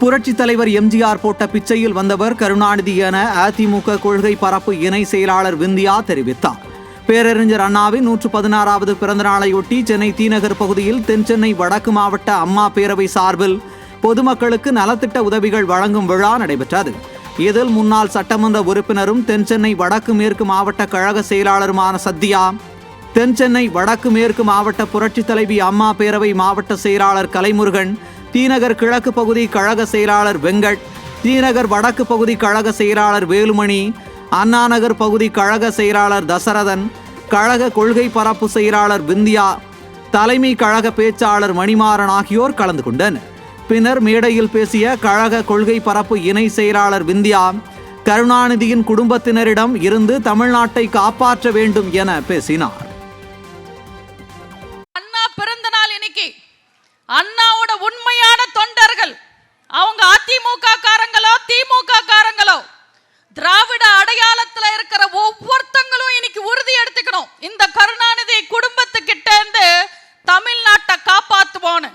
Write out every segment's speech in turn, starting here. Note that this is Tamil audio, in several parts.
புரட்சி தலைவர் எம்ஜிஆர் போட்ட பிச்சையில் வந்தவர் கருணாநிதி என அதிமுக கொள்கை பரப்பு இணை செயலாளர் விந்தியா தெரிவித்தார். பேரறிஞர் அண்ணாவின் நூற்று பதினாறாவது பிறந்த நாளையொட்டி சென்னை தீநகர் பகுதியில் தென்சென்னை வடக்கு மாவட்ட அம்மா பேரவை சார்பில் பொதுமக்களுக்கு நலத்திட்ட உதவிகள் வழங்கும் விழா நடைபெற்றது. இதில் முன்னாள் சட்டமன்ற உறுப்பினரும் தென்சென்னை வடக்கு மேற்கு மாவட்ட கழக செயலாளருமான சத்யா தென்சென்னை வடக்கு மேற்கு மாவட்ட புரட்சித் தலைவி அம்மா பேரவை மாவட்ட செயலாளர் கலைமுருகன் தீநகர் கிழக்கு பகுதி கழக செயலாளர் வெங்கட் தீநகர் வடக்கு பகுதி கழக செயலாளர் வேலுமணி அண்ணாநகர் பகுதி கழக செயலாளர் தசரதன் கழக கொள்கை பரப்பு செயலாளர் விந்தியா தலைமை கழக பேச்சாளர் மணிமாறன் ஆகியோர் கலந்து கொண்டனர். பின்னர் மேடையில் பேசிய கழக கொள்கை பரப்பு இணை செயலாளர் விந்தியா கருணாநிதியின் குடும்பத்தினரிடம் இருந்து தமிழ்நாட்டை காப்பாற்ற வேண்டும் என பேசினார். அண்ணாவோட உண்மையான தொண்டர்கள். அவங்க அதிமுக காரங்களோ திமுக காரங்களோ திராவிட அடையாளத்துல இருக்கிற ஒவ்வொருத்தங்களும் இன்னைக்கு உறுதி எடுத்துக்கணும். இந்த கருணாநிதி குடும்பத்துக்கிட்ட இருந்து தமிழ்நாட்டை காப்பாத்துவோன்னு.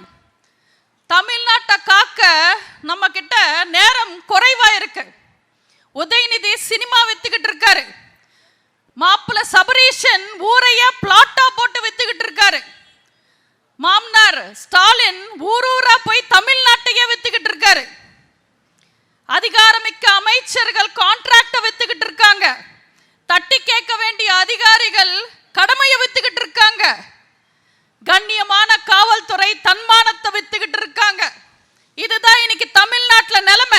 தமிழ்நாட்டை காக்க நம்ம கிட்ட நேரம் குறைவா இருக்கு. உதயநிதி சினிமா வித்துக்கிட்டு இருக்காரு. மாப்பிள்ள சபரீஷன் ஊரையே பிளாட்டா போட்டு வித்துக்கிட்டு இருக்காரு. மாமனார் ஸ்டாலின் ஊர் ஊரா போய் தமிழ்நாட்டையே வித்துக்கிட்டு இருக்காரு. அதிகாரமிக்க அமைச்சர்கள் கான்ட்ராக்ட வித்துக்கிட்டு இருக்காங்க. தட்டி கேட்க வேண்டிய அதிகாரிகள் கடமையை வித்துக்கிட்டு இருக்காங்க. கண்ணியமான காவல்துறை தன்மானத்தை வித்துக்கிட்டு இருக்காங்க. இதுதான் இன்னைக்கு தமிழ்நாட்டுல நிலைமை.